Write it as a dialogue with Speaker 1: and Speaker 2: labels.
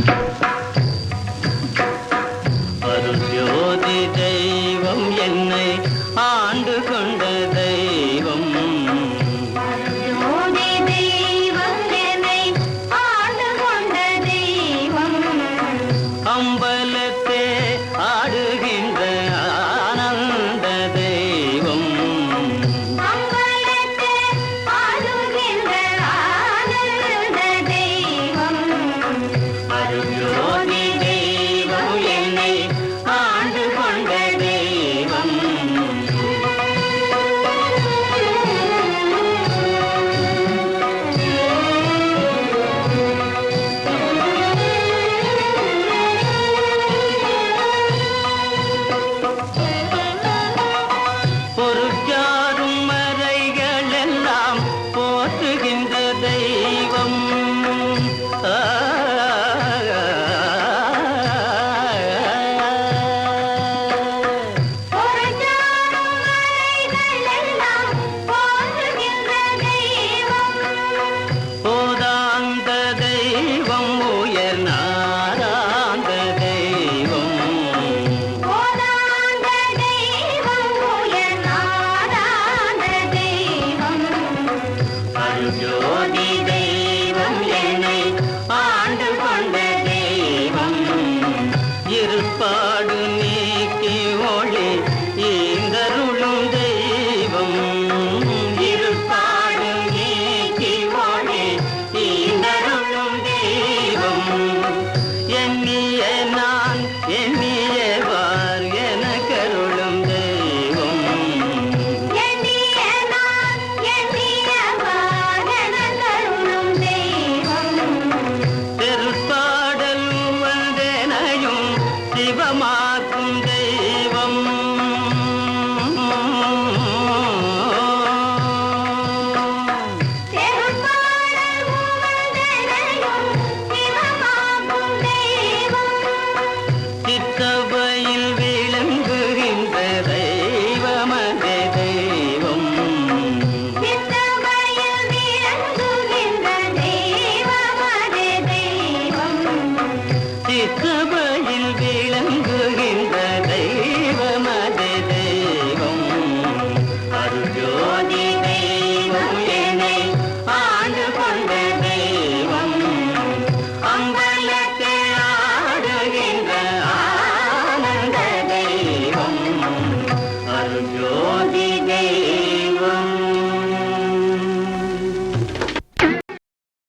Speaker 1: Thank you. ஜோதி தெய்வம் என்னை ஆண்டு கொண்ட தெய்வம் இருப்பாடு நீக்கி ஒளி ஈந்தருளும் தெய்வம் தெய்வம். என் சிவமாக்கும் தெய்வம். சித்தவையில் விளங்குகின்ற தெய்வமதே தெய்வம். சித்தவையில்